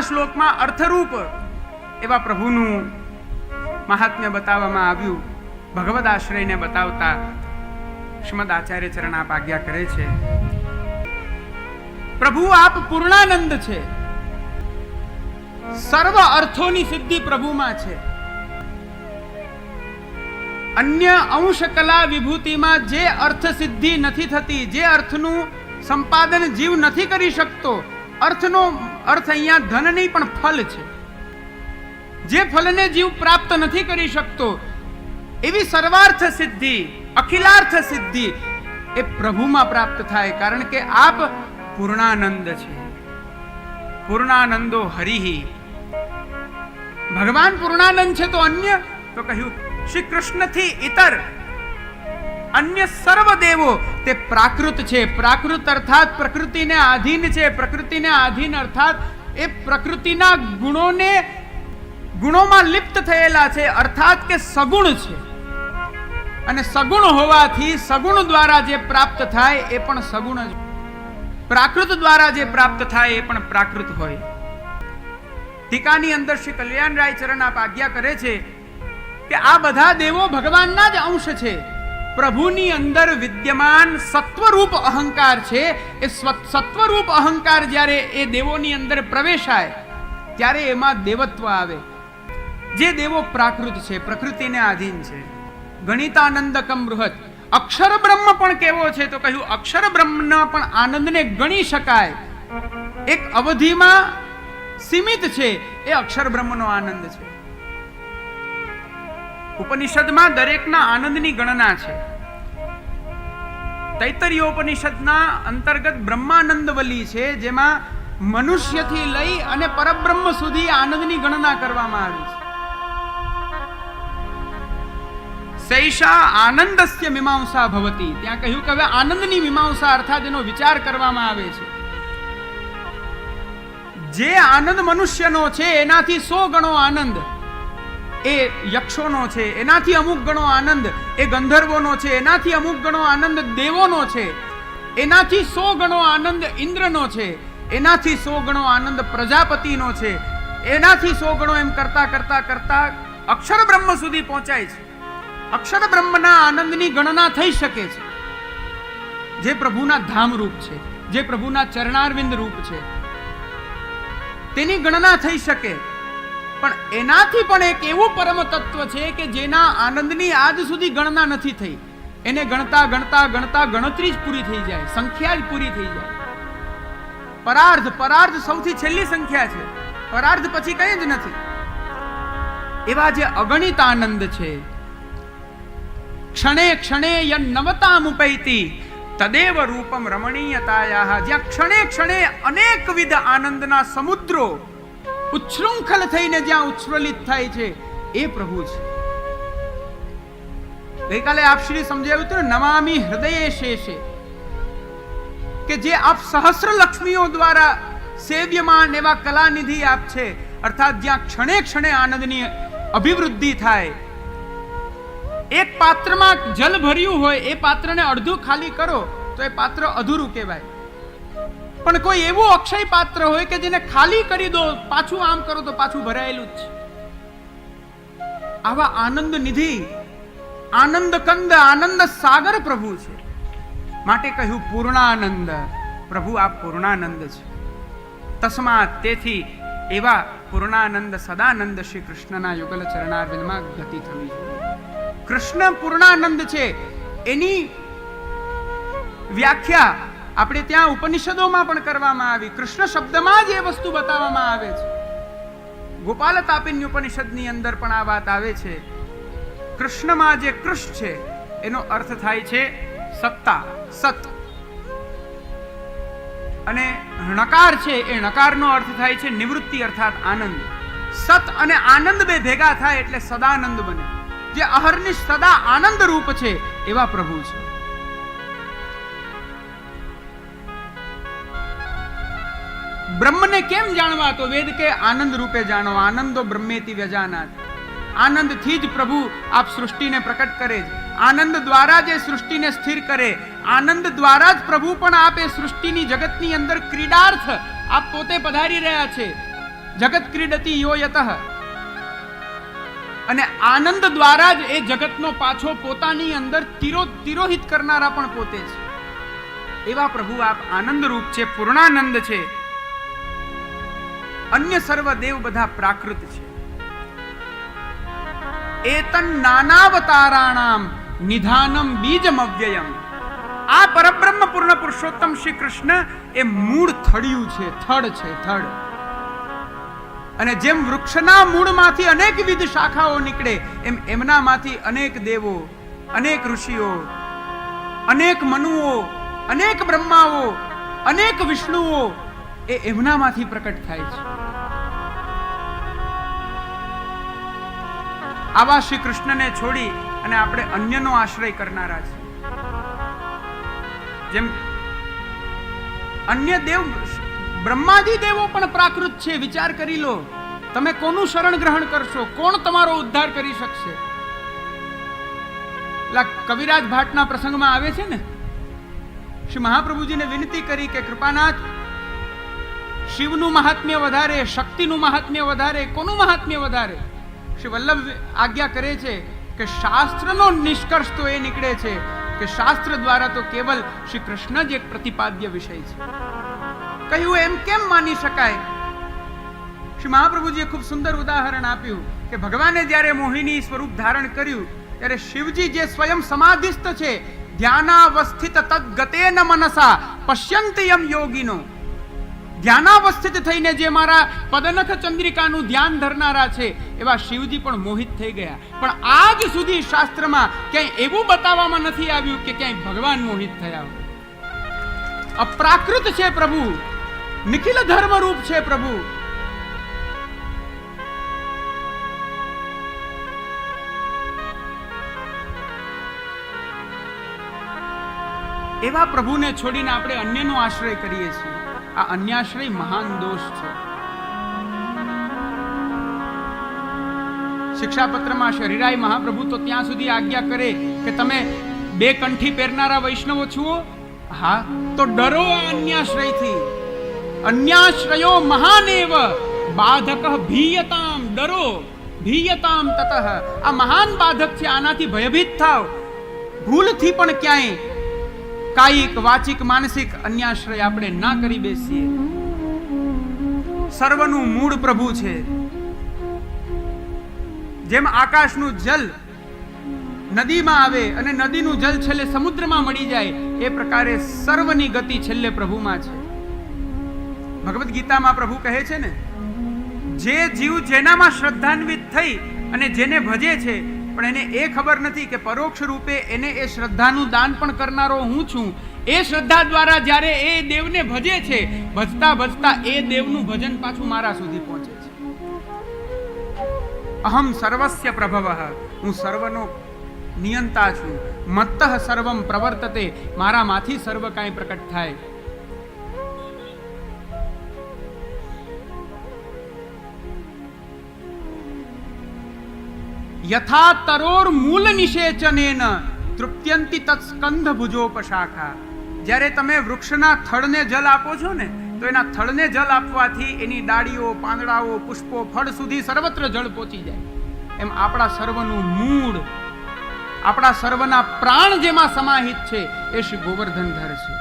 શ્લોકમાં અર્થરૂપ એવા પ્રભુનું મહાત્મ્ય બતાવવામાં આવ્યું. ભગવદ આશ્રયને બતાવતા શ્રીમદ આચાર્ય ચરણ આપ આજ્ઞા કરે છે. પ્રભુ, આપ પૂર્ણાનંદ છે. સર્વ અર્થોની સિદ્ધિ પ્રભુમાં છે. અન્ય અંશ કલા વિભૂતિમાં જે અર્થ સિદ્ધિ નથી થતી, જે અર્થનું સંપાદન જીવ નથી કરી શકતો અર્થનો અર્થ અહીંયા ધન નહીં, પણ ફલ છે. જે ફલને જીવ પ્રાપ્ત નથી કરી શકતો, એવી સર્વાર્થ સિદ્ધિ, અખિલાર્થ સિદ્ધિ એ પ્રભુમાં પ્રાપ્ત થાય, કારણ કે આપ પૂર્ણાનંદ છે. પૂર્ણાનંદો હરિહી. ભગવાન પૂર્ણાનંદ છે તો અન્ય, તો કહ્યું શ્રી કૃષ્ણથી ઇતર અન્ય સર્વ દેવો તે પ્રાકૃત છે. પ્રાકૃત અર્થાત પ્રકૃતિને આધીન છે. પ્રકૃતિને આધીન અર્થાત એ પ્રકૃતિના ગુણોને ગુણોમાં લિપ્ત થયેલા છે. અર્થાત કે સગુણ છે. અને સગુણ હોવાથી સગુણ દ્વારા જે પ્રાપ્ત થાય એ પણ સગુણ જ પ્રાકૃત દ્વારા જે પ્રાપ્ત થાય એ પણ પ્રાકૃત હોય. ટીકાની અંદર શ્રી કલ્યાણ ચરણ આપ આજ્ઞા કરે છે કે આ બધા દેવો ભગવાનના જ અંશ છે. પ્રભુની અંદર વિદ્યમાન સત્વરૂપ અહંકાર છે. એ સત્વરૂપ અહંકાર જ્યારે એ દેવોની અંદર પ્રવેશાય, ત્યારે એમાં દેવત્વ આવે. જે દેવો પ્રાકૃત છે, પ્રકૃતિને આધીન છે. ગણિતાનંદકમ બૃહત. અક્ષર બ્રહ્મ પણ કેવો છે તો કહ્યું, અક્ષર બ્રહ્મના પણ આનંદને ગણી શકાય. એક અવધિમાં સીમિત છે, એ અક્ષર બ્રહ્મનો આનંદ છે. ઉપનિષદમાં દરેકના આનંદની ગણના છે. તૈતરીય ઉપનિષદના અંતર્ગત બ્રહ્માનંદ વલી છે, જેમાં મનુષ્યથી લઈ અને પરબ્રહ્મ સુધી આનંદની ગણના કરવામાં આવી છે. સૈષા આનંદસ્ય મીમાંસા ભવતી. ત્યાં કહ્યું કે હવે આનંદની મીમાંસા અર્થાત એનો વિચાર કરવામાં આવે છે. જે આનંદ મનુષ્યનો છે, એનાથી સો ગણો આનંદ એ યક્ષોનો છે, એનાથી અમુક ગણો આનંદ, એ ગંધર્વોનો છે, એનાથી અમુક ગણો આનંદ દેવોનો છે, એનાથી સો ગણો આનંદ ઇન્દ્રનો છે, એનાથી સો ગણો આનંદ પ્રજાપતિનો છે, એનાથી સો ગણો એમ કરતા કરતા કરતા અક્ષર બ્રહ્મ સુધી પહોંચાય છે. અક્ષર બ્રહ્મના આનંદની ગણના થઈ શકે છે. જે પ્રભુના ધામ રૂપ છે, જે પ્રભુના ચરણારવિંદ રૂપ છે, તેની ગણના થઈ શકે. પણ એનાથી પણ એક એવું પરમ તત્વ છે કે જેના આનંદની આજ સુધી ગણના નથી થઈ. એને ગણતા ગણતા ગણતા ગણતરી જ પૂરી થઈ જાય, સંખ્યા જ પૂરી થઈ જાય. પરાર્ધ પરાર્ધ સૌથી છેલ્લી સંખ્યા છે. પરાર્ધ પછી કઈ જ નથી. એવા જે અગણિત આનંદ છે. ક્ષણે ક્ષણે યન નવતામુપૈતિ તદેવ રૂપમ રમણીયતાયા જ્યાં ક્ષણે ક્ષણે અનેકવિધ આનંદના સમુદ્રો ઉચ્છૃંખલ થઈને જ્યાં ઉચ્છ્વલિત થાય છે, એ પ્રભુ છે. ગઈકાલે આપ શ્રી સમજાવ્યું હતું નમામી હૃદય શેષે. કે જે આપ સહસ્ર લક્ષ્મીઓ દ્વારા સેવ્યમાન એવા કલાનિધિ આપ છે, અર્થાત જ્યાં ક્ષણે ક્ષણે આનંદની અભિવૃદ્ધિ થાય. એક પાત્રમાં જલ ભર્યું હોય, એ પાત્રને અડધું ખાલી કરો, તો એ પાત્ર અધૂરું કહેવાય. પણ કોઈ એવું અક્ષય પાત્ર હોય કે જેને ખાલી કરી દો, પાછું આમ કરો તો પાછું ભરાયેલું જ છે. આવા આનંદ નિધિ, આનંદ કંદ, આનંદ સાગર પ્રભુ છે. માટે કહ્યું, પૂર્ણાનંદ, પ્રભુ, આ પૂર્ણાનંદ છે. તસ્માત તેથી એવા પૂર્ણાનંદ સદાનંદ શ્રી કૃષ્ણના યુગલ ચરણારવિંદમાં ગતિ થવી જોઈએ. કૃષ્ણ પૂર્ણાનંદ છે. એની વ્યાખ્યા આપણે ત્યાં ઉપનિષદોમાં પણ કરવામાં આવી. કૃષ્ણ શબ્દમાં જ એ વસ્તુ બતાવવામાં આવે છે. ગોપાલ તાપિન્ય ઉપનિષદની અંદર પણ આ વાત આવે છે. કૃષ્ણમાં જે કૃષ્ણ છે, એનો અર્થ થાય છે સત્તા, સત. અને ણકાર છે, એ ણકારનો અર્થ થાય છે નિવૃત્તિ અર્થાત આનંદ. સત અને આનંદ બે ભેગા થાય એટલે સદાનંદ બને. જે અહર્નિશ સદા આનંદ રૂપ છે એવા પ્રભુ છે. બ્રહ્મને કેમ જાણવા? તો વેદ કે આનંદ રૂપે જાણો, આનંદો બ્રહ્મેતી વ્યજાનાથ આનંદથી જ પ્રભુ આપ સૃષ્ટિને પ્રકટ કરે છે. આનંદ દ્વારા જે સૃષ્ટિને સ્થિર કરે. આનંદ દ્વારા જ પ્રભુ પણ આપ એ સૃષ્ટિની જગતની અંદર ક્રીડાર્થ આપ પોતે પધારી રહ્યા છે. જગત ક્રીડતી યો યતઃ. અને આનંદ દ્વારા જ એ જગતનો પાછો પોતાની અંદર તિરો, તિરોહિત કરનારા પણ પોતે છે. એવા પ્રભુ આપ આનંદ રૂપ છે, પૂર્ણાનંદ છે. અન્ય સર્વ દેવ બધા પ્રાકૃત છે. એતન નાનાવતારાણામ નિધાનમ બીજમ અવ્યયમ આ પરબ્રહ્મ પૂર્ણ પુરુષોત્તમ શ્રી કૃષ્ણ એ મૂળ થડિયું છે થડ છે થડ અને જેમ વૃક્ષના મૂળમાંથી અનેકવિધ શાખાઓ નીકળે, એમ એમનામાંથી અનેક દેવો, અનેક ઋષિઓ, અનેક મનુઓ, અનેક બ્રહ્માઓ, અનેક વિષ્ણુઓ એ એમનામાંથી પ્રકટ થાય છે. આવા શ્રી કૃષ્ણને છોડી અને આપણે અન્યનો આશ્રય કરનારા છે જેમ અન્ય દેવ બ્રહ્માદી દેવો પણ પ્રાકૃત છે, વિચાર કરી લો. તમે કોનું શરણ ગ્રહણ કરશો? કોણ તમારો ઉદ્ધાર કરી શકશે? પેલા કવિરાજ ભાટના પ્રસંગમાં આવે છે ને? શ્રી મહાપ્રભુજીને વિનંતી કરી કે કૃપાનાથ શિવનું મહાત્મ્ય વધારે, શક્તિનું મહાત્મ્ય વધારે, કોનું મહાત્મ્ય વધારે? શ્રી વલ્લભ આજ્ઞા કરે છે કે શાસ્ત્રનો નિષ્કર્ષ તો એ નીકળે છે કે શાસ્ત્ર દ્વારા તો કેવલ શ્રી કૃષ્ણ જ એક પ્રતિપાદ્ય વિષય છે. કહ્યું, એમ કેમ માની શકાય? શ્રી મહાપ્રભુજીએ ખૂબ સુંદર ઉદાહરણ આપ્યું કે ભગવાને જ્યારે મોહિની સ્વરૂપ ધારણ કર્યું, ત્યારે શિવજી જે સ્વયં સમાધિસ્થ છે, ધ્યાનાવસ્થિત તદ્ગતેન મનસા પશ્યંતિયમ યોગીનો. ધ્યાનાવસ્થિત થઈને જે મારા પદનખ ચંદ્રિકાનું ધ્યાન ધરનારા છે, એવા શિવજી પણ મોહિત થઈ ગયા. પણ આજ સુધી શાસ્ત્રમાં ક્યાંય એવું બતાવવામાં નથી આવ્યું કે ક્યાંય ભગવાન મોહિત થયા હોય. અપ્રાકૃત છે પ્રભુ. નિખિલ ધર્મ રૂપ છે પ્રભુ. એવા પ્રભુને છોડીને આપણે અન્યનો આશ્રય કરીએ છીએ. આ અન્યાશ્રય મહાન દોષ છે. શિક્ષાપત્રમાં શરીરાય મહાપ્રભુ તો ત્યાં સુધી આજ્ઞા કરે કે તમે બે કંઠી પહેરનારા વૈષ્ણવો છો હા, તો ડરો અન્યાશ્રયથી. અન્યાશ્રયો મહાનેવ, બાધક ભીયતામ, ડરો. ભીયતામ તતઃ. આ મહાન બાધક છે, આનાથી ભયભીત થાવ. ભૂલથી પણ ક્યાંય કાયિક, વાચિક, માનસિક અન્યાશ્રય આપણે ના કરી બેસીએ. સર્વનું મૂળ પ્રભુ છે. જેમ આકાશનું જલ નદીમાં આવે અને નદીનું જલ છેલ્લે સમુદ્રમાં મળી જાય, એ પ્રકારે સર્વની ગતિ છેલ્લે પ્રભુમાં છે. ભગવદ્ ગીતામાં પ્રભુ કહે છે ને, જે જીવ જેનામાં શ્રદ્ધાન્વિત થઈ અને જેને ભજે છે પણ એને એ ખબર નથી કે પરોક્ષ રૂપે એને એ શ્રદ્ધાનું દાન પણ કરનારો હું છું. એ શ્રદ્ધા દ્વારા જ્યારે એ દેવને ભજે છે, ભજતા ભજતા એ દેવનું ભજન પાછું મારા સુધી પહોંચે છે. અહમ સર્વસ્ય પ્રભવ. હું સર્વનો નિયંતા છું. મત્તઃ સર્વમ પ્રવર્તતે. મારામાંથી સર્વ કાંઈ પ્રકટ થાય. યથા તરોર મૂલ નિષેચનેન તૃપ્યંતિ તત્સ્કંધ ભુજોપશાખા જ્યારે તમે વૃક્ષના થડને જલ આપો છો ને, તો એના થડને જલ આપવાથી એની ડાળીઓ, પાંદડાઓ, પુષ્પો, ફળ સુધી સર્વત્ર જળ પહોંચી જાય. એમ આપણા સર્વનું મૂળ, આપણા સર્વના પ્રાણ જેમાં સમાહિત છે એ શ્રી ગોવર્ધનધર છે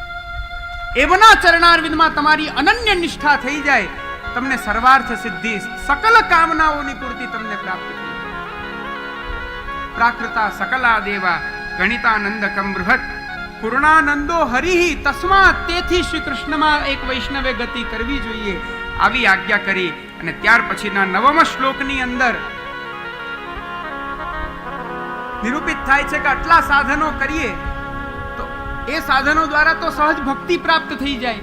એવના ચરણારવિંદમાં તમારી અનન્ય નિષ્ઠા થઈ જાય, તમને સર્વાર્થ સિદ્ધિ, સકલ કામનાઓની પૂર્તિ તમને પ્રાપ્ત થઈ પ્રાકૃતા સકલા દેવા ગણિતાનંદકમ બૃહત પૂર્ણાનંદો હરિહી તસ્માત તેથી શ્રી કૃષ્ણમાં એક વૈષ્ણવે ગતિ કરવી જોઈએ આવી આજ્ઞા કરી અને ત્યાર પછીના નવમ શ્લોકની અંદર નિરૂપિત થાય છે કે આટલા સાધનો કરીએ તો એ સાધનો દ્વારા તો સહજ ભક્તિ પ્રાપ્ત થઈ જાય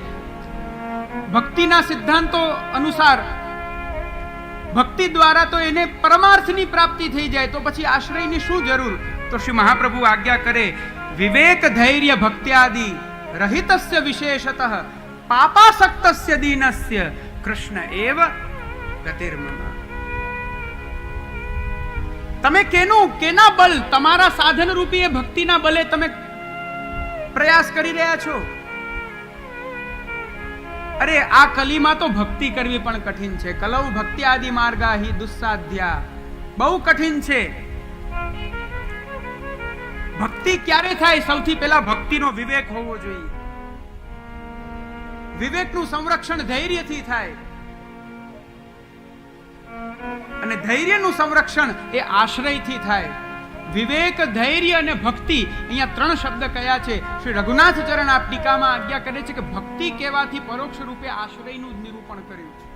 ભક્તિના સિદ્ધાંતો અનુસાર ભક્તિ દ્વારા તો એને પરમાર્થની પ્રાપ્તિ થઈ જાય, તો પછી આશ્રયની શું જરૂર? તો શ્રી મહાપ્રભુ આજ્ઞા કરે, વિવેક ધૈર્ય ભક્ત્યાદિ રહિતસ્ય વિશેષતઃ, પાપાસક્તસ્ય દીનસ્ય, કૃષ્ણ એવ ગતિર્મમ. તમે કેનું, કેના બલ? તમારા સાધન રૂપી એ ભક્તિના બલે તમે પ્રયાસ કરી રહ્યા છો? અરે, આ કલીમાં તો ભક્તિ કરવી પણ કઠિન છે. કલૌ ભક્તિ આદિ માર્ગા હિ દુસ્સાધ્યા બહુ કઠિન છે. ભક્તિ ક્યારે થાય? સૌથી પહેલા ભક્તિનો વિવેક હોવો જોઈએ. વિવેકનું સંરક્ષણ ધૈર્યથી થાય. અને ધૈર્યનું સંરક્ષણ એ આશ્રયથી થાય. વિવેક, ધૈર્ય અને ભક્તિ. અહીંયા ત્રણ શબ્દ કયા છે? શ્રી રઘુનાથ ચરણ આ ટીકામાં આજ્ઞા કરે છે કે ભક્તિ કહેવાથી પરોક્ષ રૂપે આશ્રયનું જ નિરૂપણ કર્યું છે.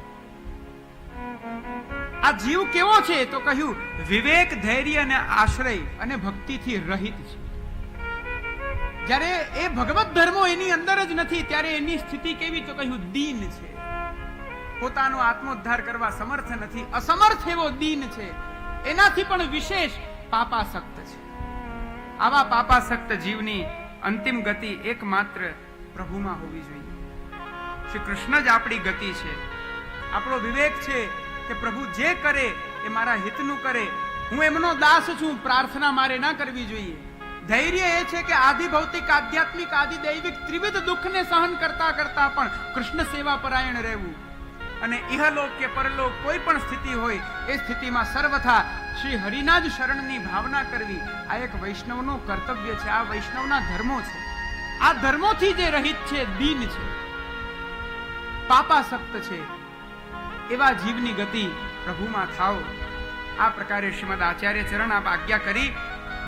આ જીવ કેવો છે? તો કહ્યું, વિવેક, ધૈર્ય અને આશ્રય અને ભક્તિથી રહિત છે. જ્યારે એ ભગવત ધર્મો એની અંદર જ નથી, ત્યારે એની સ્થિતિ કેવી? તો કહ્યું, દીન છે. પોતાનો આત્મોદ્ધાર કરવા સમર્થ નથી. અસમર્થ એવો દીન છે. એનાથી પણ વિશેષ પાપાસક્ત છે. આવા પાપાસક્ત જીવની અંતિમ ગતિ એકમાત્ર પ્રભુમાં હોવી જોઈએ. શ્રી કૃષ્ણ જ આપણી ગતિ છે. આપણો વિવેક છે કે પ્રભુ જે કરે એ મારા હિતનું કરે. હું એમનો દાસ છું, પ્રાર્થના મારે ના કરવી જોઈએ. ધૈર્ય એ છે કે આદિ ભૌતિક આધ્યાત્મિક આદિ દૈવિક ત્રિવિધ દુઃખને સહન કરતા કરતા પણ કૃષ્ણ સેવા પરાયણ રહેવું. અને ઇહલોક કે પરલોક કોઈ પણ સ્થિતિ હોય, એ સ્થિતિમાં સર્વથા શ્રી હરિના જ શરણની ભાવના કરવી આ એક વૈષ્ણવનો કર્તવ્ય છે, આ વૈષ્ણવના ધર્મો છે. આ ધર્મોથી જે રહિત છે, દીન છે, પાપાસક્ત છે, એવા જીવની ગતિ પ્રભુમાં થાવ આ પ્રકારે શ્રીમદ આચાર્ય ચરણ આપ આજ્ઞા કરી,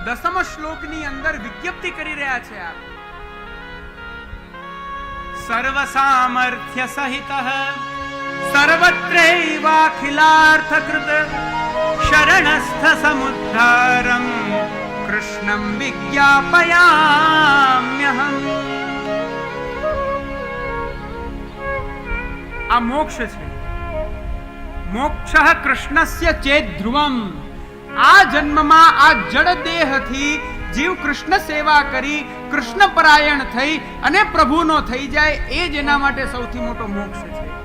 દસમ શ્લોકની અંદર વિજ્ઞપ્તિ કરી રહ્યા છે આપ. સર્વ સામર્થ્ય સહિત શરણસ્થ સમુદ્ધારમ કૃષ્ણમ વિજ્ઞાપયામ્યહમ આ મોક્ષ છે મોક્ષ કૃષ્ણસ્ય ચેત ધ્રુવમ આ જન્મમાં આ જડ દેહથી જીવ કૃષ્ણ સેવા કરી કૃષ્ણ પરાયણ થઈ અને પ્રભુનો થઈ જાય એ જ એના માટે સૌથી મોટો મોક્ષ છે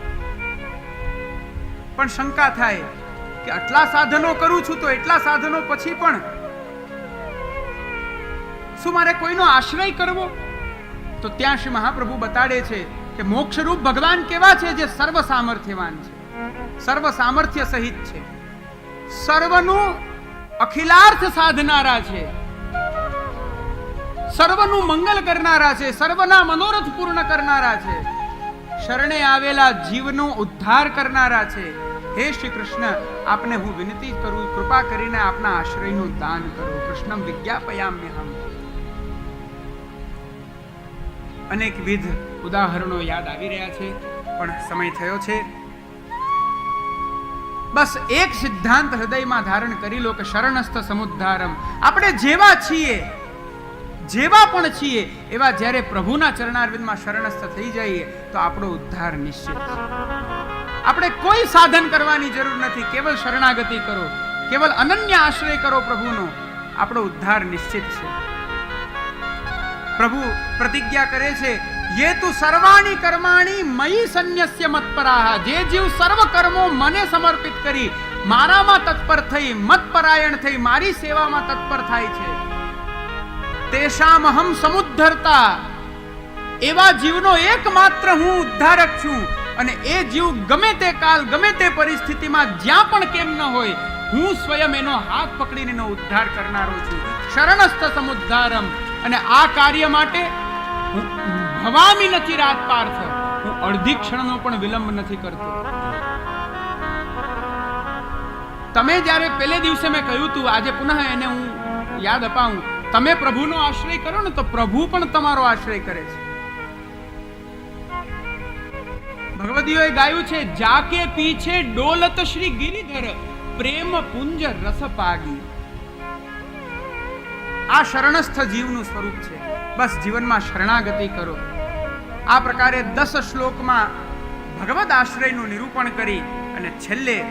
પણ શંકા થાય કે આટલા સાધનો કરું છું તો એટલા સાધનો પછી પણ શું મારે કોઈનો આશ્રય કરવો? તો ત્યાં શ્રી મહાપ્રભુ બતાડે છે કે મોક્ષરૂપ ભગવાન કેવા છે જે સર્વ સામર્થ્યવાન છે? સર્વ સામર્થ્ય સહિત છે. સર્વનું અખિલાર્થ સાધનારા છે. સર્વનું મંગલ કરનારા છે. સર્વના મનોરથ પૂર્ણ કરનારા છે. શરણે આવેલા જીવનો ઉદ્ધાર કરનારા છે. હે શ્રી કૃષ્ણ આપને હું વિનંતી કરું, કૃપા કરીને આપના આશ્રયનું દાન કરો. કૃષ્ણમ વિજ્ઞાપયામ્યહમ. અનેકવિધ ઉદાહરણો યાદ આવી રહ્યા છે, પણ સમય થયો છે. બસ એક સિદ્ધાંત હૃદયમાં ધારણ કરી લો કે શરણસ્થ સમુદ્ધારમ. આપણે જેવા છીએ. જેવા પણ છીએ, એવા જ્યારે પ્રભુના ચરણારવિંદમાં શરણસ્થ થઈ જઈએ, તો આપણો ઉદ્ધાર નિશ્ચિત આપણે કોઈ સાધન કરવાની જરૂર નથી. કેવલ શરણાગતિ કરો, કેવલ અનન્ય આશ્રય કરો પ્રભુનો. આપણો ઉદ્ધાર નિશ્ચિત છે. પ્રભુ પ્રતિજ્ઞા કરે છે, યે તુ સર્વાણી કર્માણી મયી સંન્યસ્ય મતપરાહ. જે જીવ સર્વ કર્મો મને સમર્પિત કરી, મારામાં તત્પર થઈ, મતપરાયણ થઈ, મારી સેવામાં તત્પર થાય છે. તેશામ અહમ સમુદ્ધરતા. એવા જીવનો એકમાત્ર હું ઉદ્ધારક છું. અને એ જીવ ગમે તે કાલ, ગમે તે પરિસ્થિતિમાં જ્યાં પણ કેમ ન હોય, હું સ્વયં એનો હાથ પકડીને એનો ઉદ્ધાર કરનારો છું. શરણસ્થ સમુદ્ધારમ. અને આ કાર્ય માટે ભવામી નથી રાત પાર્થ. હું અડધી ક્ષણનો પણ વિલંબ નથી કરતો. તમે જ્યારે પહેલે દિવસે મેં કહ્યું હતું આજે પુનઃ એને હું યાદ અપાવું. તમે પ્રભુનો આશ્રય કરો ને તો પ્રભુ પણ તમારો આશ્રય કરે છે. ભગવદીઓએ ગાયું છે, જાકે પીછે ડોલત શ્રી ગિરિધર, પ્રેમ પુંજ રસ પાગી. આ શરણસ્થ જીવનું સ્વરૂપ છે. બસ જીવનમાં શરણાગતિ કરો. આ પ્રકારે દસ શ્લોકમાં ભગવદ આશ્રયનું નિરૂપણ કરી અને છેલ્લે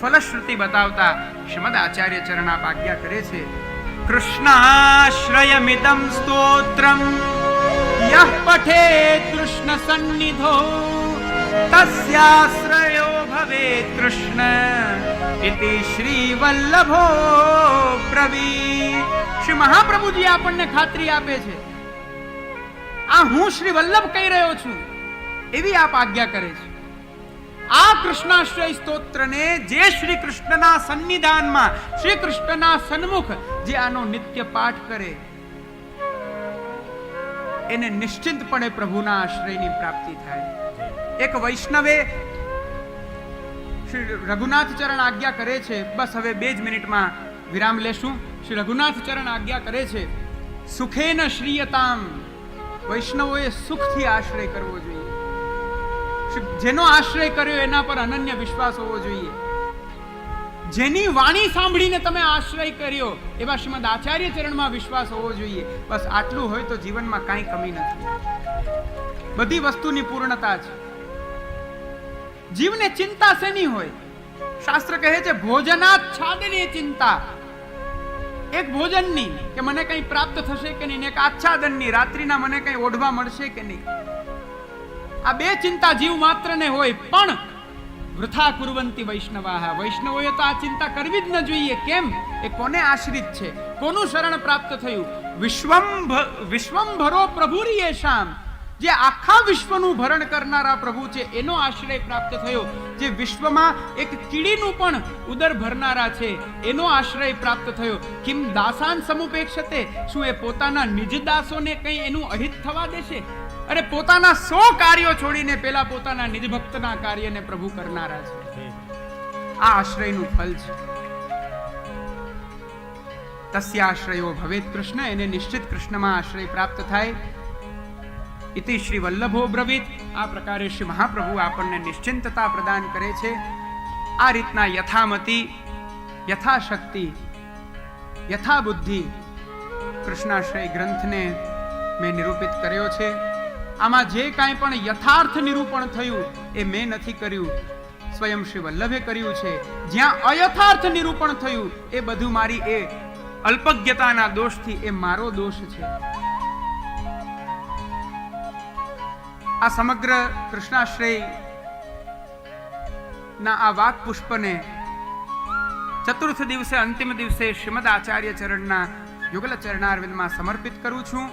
ફલશ્રુતિ બતાવતા શ્રીમદ આચાર્ય ચરણા આજ્ઞા કરે છે. કૃષ્ણાશ્રયમિદમ સ્તોત્રમ યહ પઠે કૃષ્ણ સન્નિધો તસ્યાશ્રયો ભવે કૃષ્ણ ઇતિ શ્રી પ્રવી શ્રી મહાપ્રભુજી આપણને ખાતરી આપે છે। આ હું શ્રી વલ્લભ કહી રહ્યો છું, એવી આપ આજ્ઞા કરે છે। આ કૃષ્ણાશ્રય સ્તોત્રને જે શ્રી કૃષ્ણના સન્નિધાનમાં, શ્રી કૃષ્ણના સન્મુખ જે આનો નિત્ય પાઠ કરે, એને નિશ્ચિંતપણે પ્રભુના આશ્રયની પ્રાપ્તિ થાય. એક વૈષ્ણવે શ્રી રઘુનાથ ચરણ આજ્ઞા કરે છે, બસ હવે બે જ મિનિટમાં વિરામ લેશું. શ્રી રઘુનાથ ચરણ આજ્ઞા કરે છે, સુખેન શ્રીયતામ. વૈષ્ણવોએ સુખથી આશ્રય કરવો જોઈએ. જેનો આશ્રય કર્યો એના પર અનન્ય વિશ્વાસ હોવો જોઈએ. જેની વાણી સાંભળીને તમે આશ્રય કર્યો, એવા શ્રીમદ આચાર્ય ચરણમાં વિશ્વાસ હોવો જોઈએ. બસ આટલું હોય તો જીવનમાં કાંઈ કમી નથી. બધી વસ્તુની પૂર્ણતા છે. જીવને ચિંતા શેની હોય? શાસ્ત્ર કહે છે, ભોજનાત છાદની ચિંતા. એક ભોજનની કે મને કંઈ પ્રાપ્ત થશે કે નહીં એક આચ્છાદનની, રાત્રિના મને કંઈ ઓઢવા મળશે કે નહીં? આ બે ચિંતા જીવ માત્રને હોય, પણ વૃથા કુરવંતી વૈષ્ણવાહ. વૈષ્ણવોએ તો આ ચિંતા કરવી જ ન જોઈએ. કેમ? એ કોને આશ્રિત છે? કોનું શરણ પ્રાપ્ત થયું? વિશ્વંભ, વિશ્વંભરો શામ. જે આખા વિશ્વનું ભરણ કરનારા પ્રભુ છે, એનો આશ્રય પ્રાપ્ત થયો. જે વિશ્વમાં એક કીડીનું પણ ઉદર ભરનારા છે, એનો આશ્રય પ્રાપ્ત થયો. કિમ દાસાન સમુપેક્ષતે? શું એ પોતાના નિજ દાસોને કંઈ એનું અહિત થવા દેશે? અરે પોતાના સો કાર્યો છોડીને પેલા પોતાના નિજભક્તના કાર્યને પ્રભુ કરનારા છે. આ આશ્રયનું ફલ છે. તસ્યાશ્રયો ભવેત કૃષ્ણ એને નિશ્ચિત કૃષ્ણમાં આશ્રય પ્રાપ્ત થાય. ઇતિ શ્રી વલ્લભો બ્રવીત. આ પ્રકારે શ્રી મહાપ્રભુ આપણને નિશ્ચિંતતા પ્રદાન કરે છે. આ રીતના યથામતી યથાશક્તિ યથાબુદ્ધિ કૃષ્ણાશ્રય ગ્રંથને મેં નિરૂપિત કર્યો છે. આમાં જે કાંઈ પણ યથાર્થ નિરૂપણ થયું એ મેં નથી કર્યું. સ્વયં શ્રી વલ્લભે કર્યું છે. જ્યાં અયથાર્થ નિરૂપણ થયું એ બધું મારી એ અલ્પજ્ઞતાના દોષથી એ મારો દોષ છે. આ સમગ્ર કૃષ્ણાશ્રય ના આ વાક પુષ્પને ચતુર્થ દિવસે, અંતિમ દિવસે શ્રીમદ આચાર્ય ચરણના યુગલ ચરણારવિંદમાં સમર્પિત કરું છું.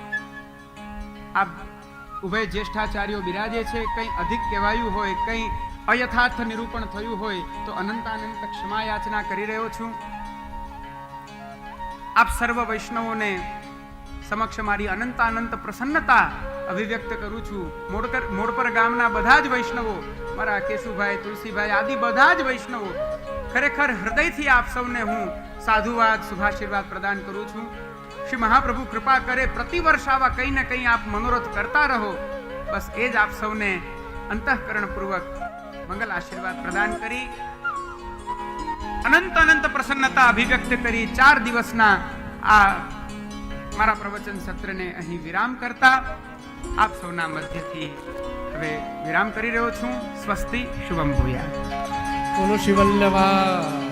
આ ઉભય જ્યેષ્ઠાચાર્યો બિરાજે છે. કંઈ અધિક કહેવાયું હોય, કંઈ અયથાર્થ નિરૂપણ થયું હોય, તો અનંતાનંત ક્ષમા યાચના કરી રહ્યો છું. આપ સર્વ વૈષ્ણવોને સમક્ષ મારી અનંતાનંત પ્રસન્નતા અભિવ્યક્ત કરું છું. મોડકર, મોડપર ગામના બધા જ વૈષ્ણવો, મારા કેશુભાઈ, તુલસીભાઈ આદિ બધા જ વૈષ્ણવો, ખરેખર હૃદયથી આપ સૌને હું સાધુવાદ, શુભાશીર્વાદ પ્રદાન કરું છું. શ્રી મહાપ્રભુ કૃપા કરે, પ્રતિવર્ષ આવા કંઈ ને કંઈ આપ મનોરથ કરતા રહો. બસ એ જ આપ સૌને અંતઃકરણપૂર્વક મંગલ આશીર્વાદ પ્રદાન કરી, અનંત અનંત પ્રસન્નતા અભિવ્યક્ત કરી, ચાર દિવસના આ મારા પ્રવચન સત્રને અહીં વિરામ કરતા આપ સૌના મધ્યથી હવે વિરામ કરી રહ્યો છું. સ્વસ્તિ, શુભમ ભૂયા બોલો શિવલ્લભા